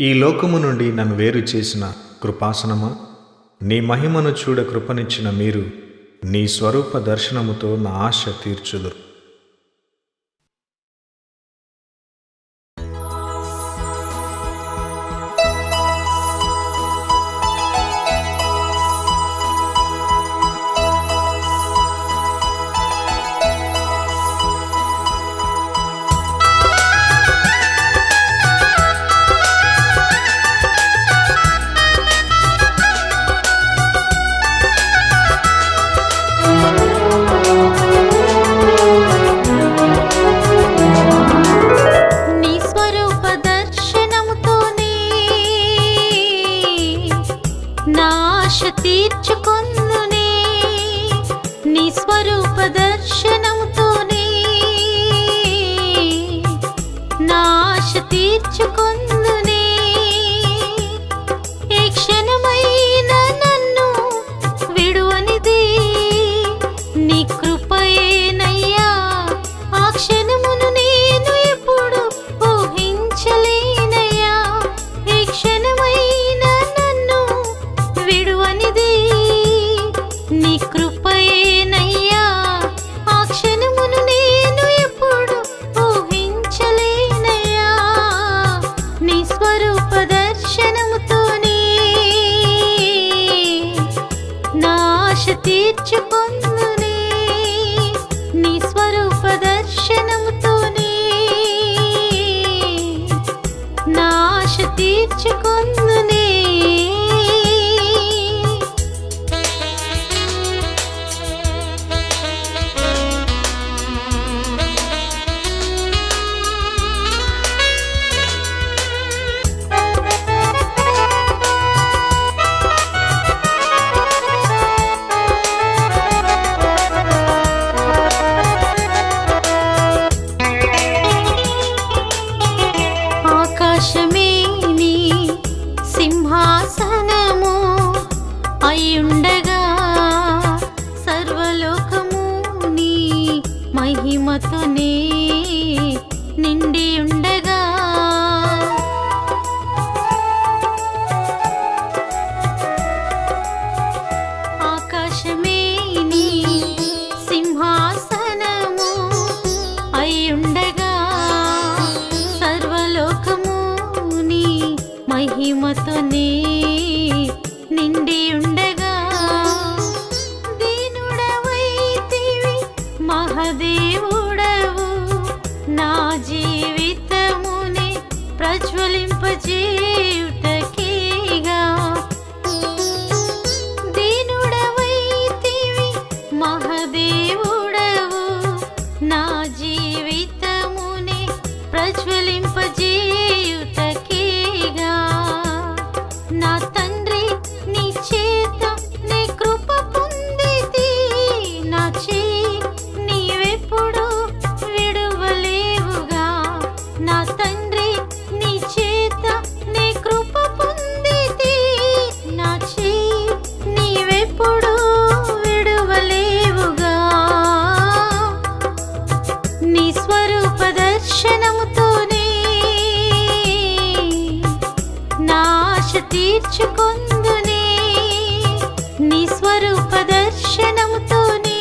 ఈ లోకము నుండి నన్ను వేరు చేసిన కృపాసనమా? నీ మహిమను చూడ కృపనిచ్చిన మీరు నీ స్వరూప దర్శనముతో నా ఆశ తీర్చుదురు. తీర్చుకొందునే. నీ స్వరూప దర్శనముతోనే. నా ఆశ తీర్చుకొందునే. అయ్యుండగా సర్వలోకము నీ మహిమతోనే నిండి ఉండగా ఆకాశమే నీ సింహాసనము అయ్యుండగా సర్వలోకము నీ మహిమతోనే నిండి ఉండగా దీనుడవైతివి మహదేవుడవు నా జీవితముని ప్రజ్వలింపజేయుటకేగా దీనుడవైతివి మహదేవుడవు నా జీవితముని ప్రజ్వలింపజేయుటకేగా నీ స్వరూప దర్శనముతోనే నా తీర్చుకొందునే నీ స్వరూప దర్శనముతోనే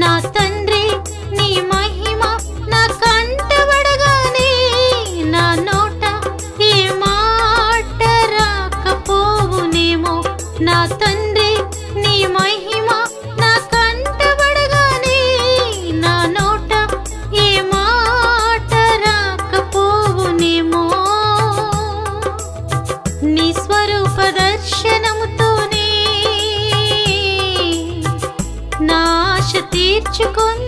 నా తండ్రి తీర్చుకొందునే